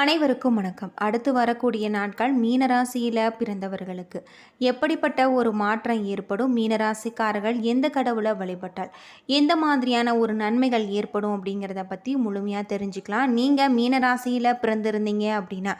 அனைவருக்கும் வணக்கம். அடுத்து வரக்கூடிய நாட்கள் மீனராசியில் பிறந்தவர்களுக்கு. எப்படிப்பட்ட ஒரு மாற்றம் ஏற்படும்? மீனராசிக்காரர்கள் எந்த கடவுளை வழிபட்டால்? எந்த மாதிரியான ஒரு நன்மைகள் ஏற்படும் அப்படிங்கிறத பற்றி முழுமையாக தெரிஞ்சுக்கலாம். நீங்கள் மீனராசியில் பிறந்திருந்தீங்க அப்படின்னா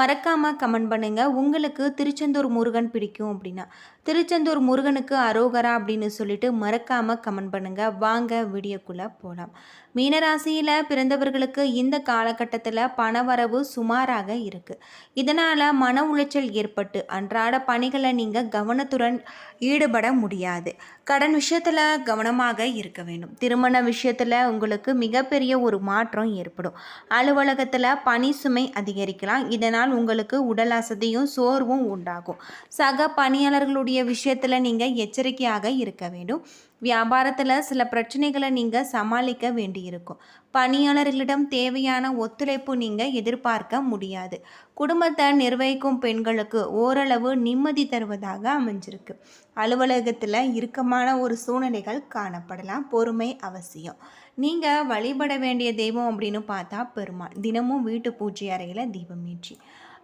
மறக்காமல் கமெண்ட் பண்ணுங்கள் உங்களுக்கு திருச்செந்தூர் முருகன் பிடிக்கும் அப்படின்னா திருச்செந்தூர் முருகனுக்கு அரோகரா அப்படின்னு சொல்லிட்டு மறக்காமல் கமெண்ட் பண்ணுங்கள் வாங்க வீடியோக்குள்ளே போகலாம் மீனராசியில் பிறந்தவர்களுக்கு இந்த காலகட்டத்தில் பணவரவு சுமாராக இருக்குது இதனால் மன உளைச்சல் ஏற்பட்டு அன்றாட பணிகளை நீங்கள் கவனத்துடன் ஈடுபட முடியாது. கடன் விஷயத்தில் கவனமாக இருக்க வேண்டும். திருமண விஷயத்தில் உங்களுக்கு மிகப்பெரிய ஒரு மாற்றம் ஏற்படும். அலுவலகத்தில் பணி சுமை அதிகரிக்கலாம். இதனால் உங்களுக்கு உடல் அசதியும் சோர்வும் உண்டாகும். சக பணியாளர்களுடைய விஷயத்தில் நீங்கள் எச்சரிக்கையாக இருக்க வேண்டும். வியாபாரத்தில் சில பிரச்சனைகளை நீங்கள் சமாளிக்க வேண்டியிருக்கும். பணியாளர்களிடம் தேவையான ஒத்துழைப்பு நீங்கள் எதிர்பார்க்க முடியாது. குடும்பத்தை நிர்வகிக்கும் பெண்களுக்கு ஓரளவு நிம்மதி தருவதாக அமைஞ்சிருக்கு. அலுவலகத்தில் இறுக்கமான ஒரு சூழ்நிலைகள் காணப்படலாம். பொறுமை அவசியம். நீங்கள் வழிபட வேண்டிய தெய்வம் அப்படின்னு பார்த்தா பெருமாள். தினமும் வீட்டு பூஜை அறையில் தீபம் ஏற்றி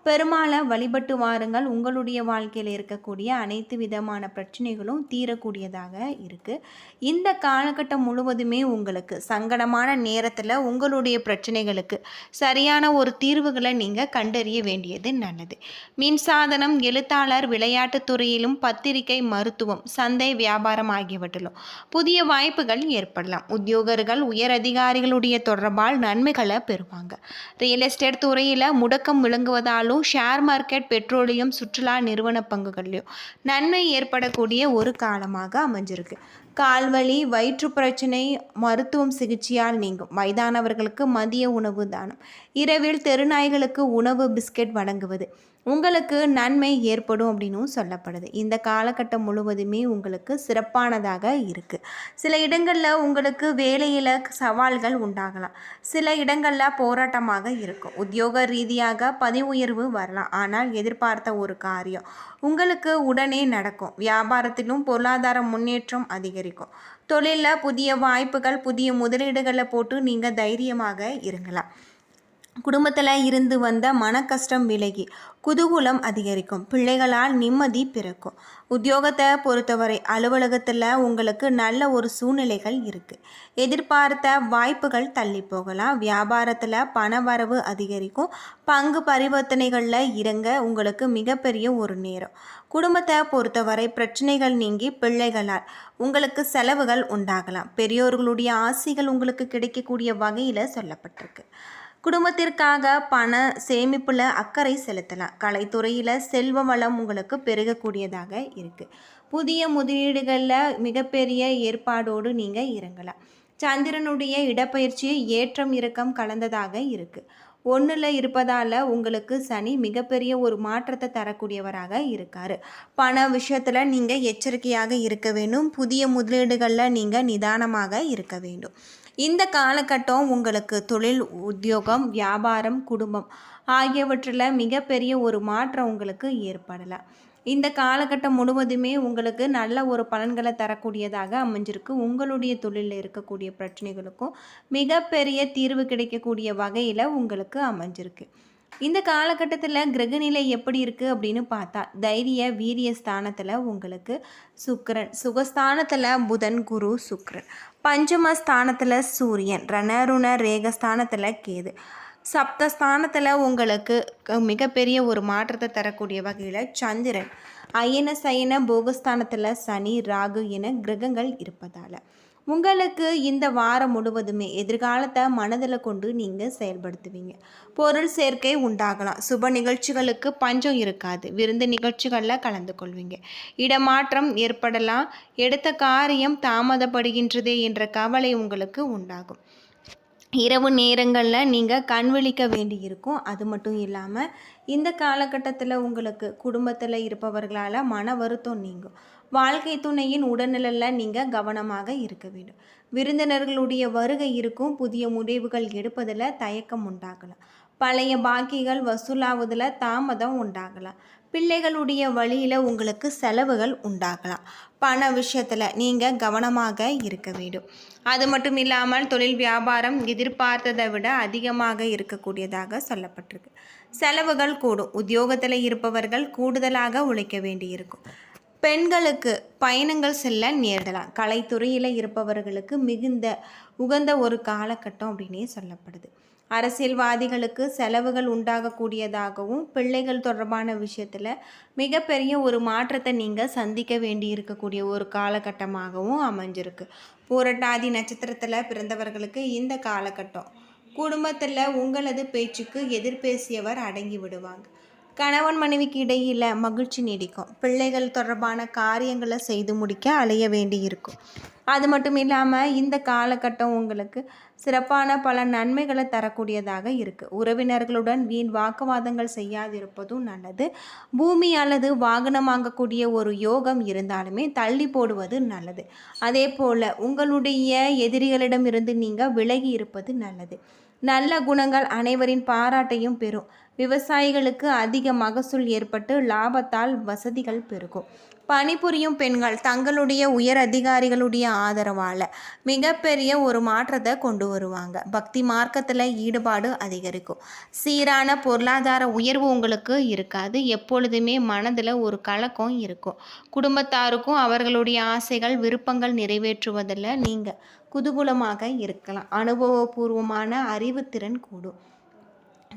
பெருமாளை வழிபட்டு வாருங்கள். உங்களுடைய வாழ்க்கையில் இருக்கக்கூடிய அனைத்து விதமான பிரச்சனைகளும் தீரக்கூடியதாக இருக்குது இந்த காலகட்டம் முழுவதுமே உங்களுக்கு சங்கடமான நேரத்தில் உங்களுடைய பிரச்சனைகளுக்கு சரியான ஒரு தீர்வுகளை நீங்கள் கண்டறிய வேண்டியது நல்லது. மின்சாதனம் எழுத்தாளர் விளையாட்டுத் துறையிலும் பத்திரிகை மருத்துவம் சந்தை வியாபாரம் ஆகியவற்றிலும் புதிய வாய்ப்புகள் ஏற்படலாம். உத்தியோகர்கள் உயர் அதிகாரிகளுடைய தொடர்பால் நன்மைகளை பெறுவாங்க. ரியல் எஸ்டேட் துறையில் முடக்கம் விளங்குவதாலும் ஷேர் மார்க்கெட் பெட்ரோலியம் சுற்றுலா நிறுவன பங்குகள்லையும் நன்மை ஏற்படக்கூடிய ஒரு காலமாக அமைஞ்சிருக்கு. கால்வலி வயிற்று பிரச்சனை மருத்துவம் சிகிச்சையால் நீங்கும். வயதானவர்களுக்கு மதிய உணவு தானம். இரவில் தெருநாய்களுக்கு உணவு பிஸ்கெட் வழங்குவது. உங்களுக்கு நன்மை ஏற்படும் அப்படின்னும் சொல்லப்படுது. இந்த காலகட்டம் முழுவதுமே உங்களுக்கு சிறப்பானதாக இருக்குது சில இடங்களில் உங்களுக்கு வேலையில் சவால்கள் உண்டாகலாம். சில இடங்களில் போராட்டமாக இருக்கும். உத்தியோக ரீதியாக பதவி உயர்வு வரலாம். ஆனால் எதிர்பார்த்த ஒரு காரியம் உங்களுக்கு உடனே நடக்கும். வியாபாரத்திலும் பொருளாதார முன்னேற்றம் அதிகரிக்கும். தொழிலில் புதிய வாய்ப்புகள் புதிய முதலீடுகளை போட்டு நீங்கள் தைரியமாக இருங்கலாம். குடும்பத்தில் இருந்து வந்த மன கஷ்டம் விலகி குதூகூலம் அதிகரிக்கும். பிள்ளைகளால் நிம்மதி பிறக்கும். உத்தியோகத்தை பொறுத்தவரை அலுவலகத்தில் உங்களுக்கு நல்ல ஒரு சூழ்நிலைகள் இருக்குது எதிர்பார்த்த வாய்ப்புகள் தள்ளி போகலாம். வியாபாரத்தில் பண வரவு அதிகரிக்கும். பங்கு பரிவர்த்தனைகளில் இறங்க உங்களுக்கு மிகப்பெரிய ஒரு நேரம். குடும்பத்தை பொறுத்தவரை பிரச்சனைகள் நீங்கி பிள்ளைகளால் உங்களுக்கு செலவுகள் உண்டாகலாம். பெரியோர்களுடைய ஆசைகள் உங்களுக்கு கிடைக்கக்கூடிய வகையில் சொல்லப்பட்டிருக்கு. குடும்பத்திற்காக பண சேமிப்பில் அக்கறை செலுத்தலாம். கலைத்துறையில் செல்வ வளம் உங்களுக்கு பெருகக்கூடியதாக இருக்குது புதிய முதலீடுகளில் மிகப்பெரிய ஏற்பாடோடு நீங்கள் இறங்கலாம். சந்திரனுடைய இடப்பயிற்சியை ஏற்றம் இறக்கம் கலந்ததாக இருக்குது ஒன்றில் இருப்பதால் உங்களுக்கு சனி மிகப்பெரிய ஒரு மாற்றத்தை தரக்கூடியவராக இருக்கார். பண விஷயத்தில் நீங்கள் எச்சரிக்கையாக இருக்க வேண்டும். புதிய முதலீடுகளில் நீங்கள் நிதானமாக இருக்க வேண்டும். இந்த காலகட்டம் உங்களுக்கு தொழில் உத்தியோகம் வியாபாரம் குடும்பம் ஆகியவற்றில் மிகப்பெரிய ஒரு மாற்றம் உங்களுக்கு ஏற்படலை. இந்த காலகட்டம் முழுவதுமே உங்களுக்கு நல்ல ஒரு பலன்களை தரக்கூடியதாக அமைஞ்சிருக்கு. உங்களுடைய தொழிலில் இருக்கக்கூடிய பிரச்சனைகளுக்கும் மிகப்பெரிய தீர்வு கிடைக்கக்கூடிய வகையில் உங்களுக்கு அமைஞ்சிருக்கு. இந்த காலகட்டத்தில் கிரகநிலை எப்படி இருக்குது அப்படின்னு பார்த்தா தைரிய வீரிய ஸ்தானத்தில் உங்களுக்கு சுக்கரன். சுகஸ்தானத்தில் புதன் குரு சுக்கரன். பஞ்சம ஸ்தானத்தில் சூரியன். ரணருண ரேகஸ்தானத்தில் கேது. சப்தஸ்தானத்தில் உங்களுக்கு மிகப்பெரிய ஒரு மாற்றத்தை தரக்கூடிய வகையில் சந்திரன். அயன சயன போகஸ்தானத்தில் சனி ராகு என கிரகங்கள் இருப்பதால். உங்களுக்கு இந்த வாரம் முழுவதுமே எதிர்காலத்தை மனதில் கொண்டு நீங்கள் செயல்படுத்துவீங்க. பொருள் சேர்க்கை உண்டாகலாம். சுப நிகழ்ச்சிகளுக்கு பஞ்சம் இருக்காது. விருந்து நிகழ்ச்சிகளில் கலந்து கொள்வீங்க. இடமாற்றம் ஏற்படலாம். எடுத்த காரியம் தாமதப்படுகின்றதே என்ற கவலை உங்களுக்கு உண்டாகும். இரவு நேரங்களில் நீங்கள் கண் விழிக்க வேண்டி இருக்கும் அது மட்டும் இல்லாமல் இந்த காலகட்டத்தில் உங்களுக்கு குடும்பத்தில் இருப்பவர்களால் மன வருத்தம் நீங்கும். வாழ்க்கை துணையின் உடல்நலில் நீங்கள் கவனமாக இருக்க வேண்டும். விருந்தினர்களுடைய வருகை இருக்கும் புதிய முடிவுகள் எடுப்பதில் தயக்கம் உண்டாகலாம். பழைய பாக்கிகள் வசூலாவதில் தாமதம் உண்டாகலாம். பிள்ளைகளுடைய வழியில் உங்களுக்கு செலவுகள் உண்டாகலாம். பண விஷயத்தில் நீங்கள் கவனமாக இருக்க வேண்டும். அது மட்டும் இல்லாமல் தொழில் வியாபாரம் எதிர்பார்த்ததை விட அதிகமாக இருக்கக்கூடியதாக சொல்லப்பட்டிருக்கு. செலவுகள் கூடும். உத்தியோகத்தில் இருப்பவர்கள் கூடுதலாக உழைக்க வேண்டியிருக்கும். பெண்களுக்கு பயணங்கள் செல்ல நேரிடலாம். கலைத்துறையில் இருப்பவர்களுக்கு மிகுந்த உகந்த ஒரு காலகட்டம் அப்படின்னே சொல்லப்படுது. அரசியல்வாதிகளுக்கு செலவுகள் உண்டாகக்கூடியதாகவும் பிள்ளைகள் தொடர்பான விஷயத்தில் மிகப்பெரிய ஒரு மாற்றத்தை நீங்கள் சந்திக்க வேண்டி இருக்கக்கூடிய ஒரு காலகட்டமாகவும் அமைஞ்சிருக்கு. பூரட்டாதி நட்சத்திரத்தில் பிறந்தவர்களுக்கு இந்த காலகட்டம். குடும்பத்தில் உங்களது பேச்சுக்கு எதிர்பேசியவர் அடங்கி விடுவாங்க. கணவன் மனைவிக்கு இடையில் மகிழ்ச்சி நீடிக்கும். பிள்ளைகள் தொடர்பான காரியங்களை செய்து முடிக்க அலைய வேண்டி இருக்கும் அது மட்டும் இல்லாமல் இந்த காலகட்டம் உங்களுக்கு சிறப்பான பல நன்மைகளை தரக்கூடியதாக இருக்குது உறவினர்களுடன் வீண் வாக்குவாதங்கள் செய்யாதிருப்பதும் நல்லது. பூமி அல்லது வாகனம் வாங்கக்கூடிய ஒரு யோகம் இருந்தாலுமே தள்ளி போடுவது நல்லது. அதே போல் உங்களுடைய எதிரிகளிடமிருந்து நீங்கள் விலகி இருப்பது நல்லது. நல்ல குணங்கள் அனைவரின் பாராட்டையும் பெறும். விவசாயிகளுக்கு அதிக மகசூல் ஏற்பட்டு லாபத்தால் வசதிகள் பெருகும். பணிபுரியும் பெண்கள் தங்களுடைய உயர் அதிகாரிகளுடைய ஆதரவால் மிகப்பெரிய ஒரு மாற்றத்தை கொண்டு வருவாங்க. பக்தி மார்க்கத்தில் ஈடுபாடு அதிகரிக்கும். சீரான பொருளாதார உயர்வு உங்களுக்கு இருக்காது. எப்பொழுதுமே மனதில் ஒரு கலக்கம் இருக்கும். குடும்பத்தாருக்கும் அவர்களுடைய ஆசைகள் விருப்பங்கள் நிறைவேற்றுவதில் நீங்கள் குதூகூலமாக இருக்கலாம். அனுபவபூர்வமான அறிவுத்திறன் கூடும்.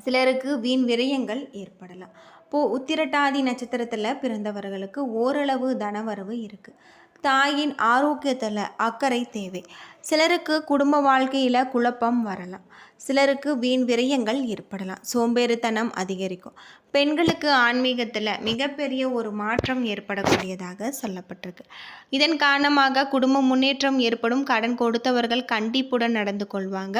சிலருக்கு வீண் விரயங்கள் ஏற்படலாம். இப்போது உத்திரட்டாதி நட்சத்திரத்தில் பிறந்தவர்களுக்கு ஓரளவு தனவரவு இருக்குது தாயின் ஆரோக்கியத்தில் அக்கறை தேவை. சிலருக்கு குடும்ப வாழ்க்கையில் குழப்பம் வரலாம். சிலருக்கு வீண் விரயங்கள் ஏற்படலாம். சோம்பேறித்தனம் அதிகரிக்கும். பெண்களுக்கு ஆன்மீகத்தில் மிகப்பெரிய ஒரு மாற்றம் ஏற்படக்கூடியதாக சொல்லப்பட்டிருக்கு. இதன் காரணமாக குடும்ப முன்னேற்றம் ஏற்படும். கடன் கொடுத்தவர்கள் கண்டிப்புடன் நடந்து கொள்வாங்க.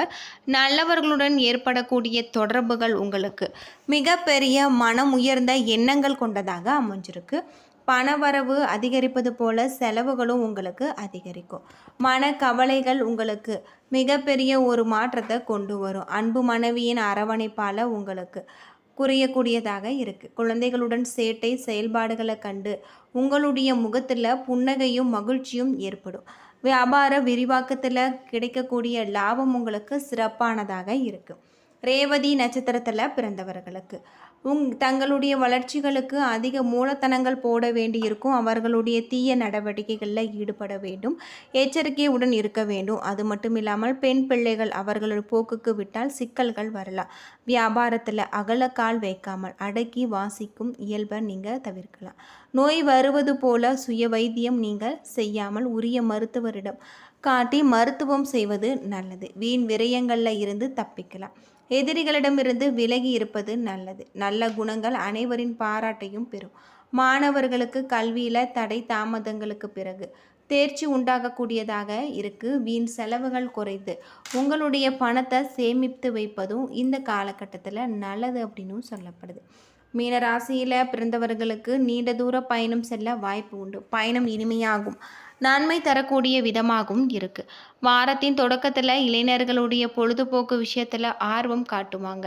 நல்லவர்களுடன் ஏற்படக்கூடிய தொடர்புகள் உங்களுக்கு மிகப்பெரிய மனம் உயர்ந்த எண்ணங்கள் கொண்டதாக அமைஞ்சிருக்கு. பணவரவு அதிகரிப்பது போல செலவுகளும் உங்களுக்கு அதிகரிக்கும். மன கவலைகள் உங்களுக்கு மிகப்பெரிய ஒரு மாற்றத்தை கொண்டு வரும். அன்பு மனைவியின் அரவணைப்பால் உங்களுக்கு குறையக்கூடியதாக இருக்குது குழந்தைகளுடன் சேட்டை செயல்பாடுகளை கண்டு உங்களுடைய முகத்தில் புன்னகையும் மகிழ்ச்சியும் ஏற்படும். வியாபார விரிவாக்கத்தில் கிடைக்கக்கூடிய லாபம் உங்களுக்கு சிறப்பானதாக இருக்குது ரேவதி நட்சத்திரத்தில் பிறந்தவர்களுக்கு உங் தங்களுடைய வளர்ச்சிகளுக்கு அதிக மூலத்தனங்கள் போட வேண்டியிருக்கும். அவர்களுடைய தீய நடவடிக்கைகளில் ஈடுபட வேண்டும். எச்சரிக்கையுடன் இருக்க வேண்டும். அது மட்டும் இல்லாமல் பெண் பிள்ளைகள் அவர்களோட போக்குக்கு விட்டால் சிக்கல்கள் வரலாம். வியாபாரத்தில் அகலக்கால் வைக்காமல் அடக்கி வாசிக்கும் இயல்பை நீங்கள் தவிர்க்கலாம். நோய் வருவது போல சுய வைத்தியம் நீங்கள் செய்யாமல் உரிய மருத்துவரிடம் காட்டி மருத்துவம் செய்வது நல்லது. வீண் விரயங்களில் இருந்து தப்பிக்கலாம். எதிரிகளிடமிருந்து விலகி இருப்பது நல்லது. நல்ல குணங்கள் அனைவரின் பாராட்டையும் பெறும். மாணவர்களுக்கு கல்வியில் தடை தாமதங்களுக்கு பிறகு தேர்ச்சி உண்டாகக்கூடியதாக இருக்கு. வீண் செலவுகள் குறைந்து உங்களுடைய பணத்தை சேமித்து வைப்பதும் இந்த காலகட்டத்தில் நல்லது அப்படின்னு சொல்லப்படுது. மீனராசியில் பிறந்தவர்களுக்கு நீண்ட தூர பயணம் செல்ல வாய்ப்பு உண்டு. பயணம் இனிமையாகும். நன்மை தரக்கூடிய விதமாகவும் இருக்குது வாரத்தின் தொடக்கத்தில் இளைஞர்களுடைய பொழுதுபோக்கு விஷயத்தில் ஆர்வம் காட்டுவாங்க.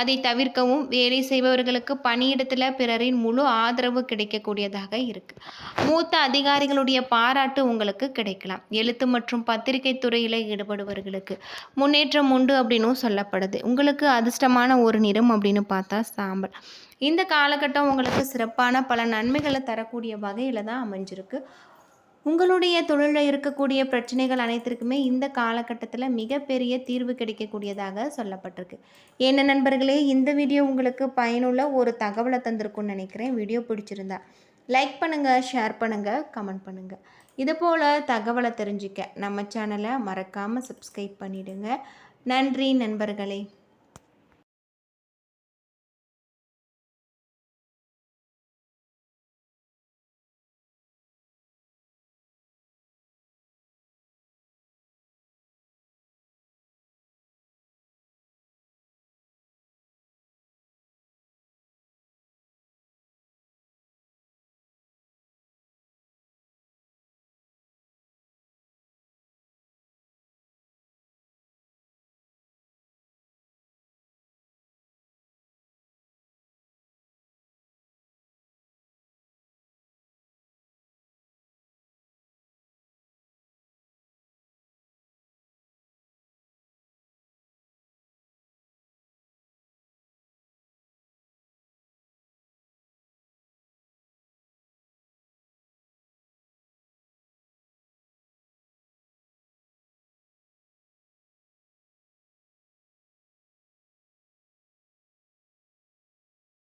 அதை தவிர்க்கவும் வேலை செய்பவர்களுக்கு பணியிடத்தில் பிறரின் முழு ஆதரவு கிடைக்கக்கூடியதாக இருக்குது மூத்த அதிகாரிகளுடைய பாராட்டு உங்களுக்கு கிடைக்கலாம். எழுத்து மற்றும் பத்திரிகை துறையில் ஈடுபடுபவர்களுக்கு முன்னேற்றம் உண்டு அப்படின்னும் சொல்லப்படுது. உங்களுக்கு அதிர்ஷ்டமான ஒரு நிறம் அப்படின்னு பார்த்தா சாம்பல். இந்த காலகட்டம் உங்களுக்கு சிறப்பான பல நன்மைகளை தரக்கூடிய வகையில் தான் அமைஞ்சிருக்கு. உங்களுடைய தொழிலில் இருக்கக்கூடிய பிரச்சனைகள் அனைத்திற்குமே இந்த காலகட்டத்தில் மிகப்பெரிய தீர்வு கிடைக்கக்கூடியதாக சொல்லப்பட்டிருக்கு. என்ன நண்பர்களே இந்த வீடியோ உங்களுக்கு பயனுள்ள ஒரு தகவலை தந்திருக்கும்னு நினைக்கிறேன். வீடியோ பிடிச்சிருந்தா லைக் பண்ணுங்கள் ஷேர் பண்ணுங்கள் கமெண்ட் பண்ணுங்கள் இது போல் தகவலை தெரிஞ்சுக்க நம்ம சேனலை மறக்காமல் சப்ஸ்கிரைப் பண்ணிவிடுங்க நன்றி நண்பர்களே.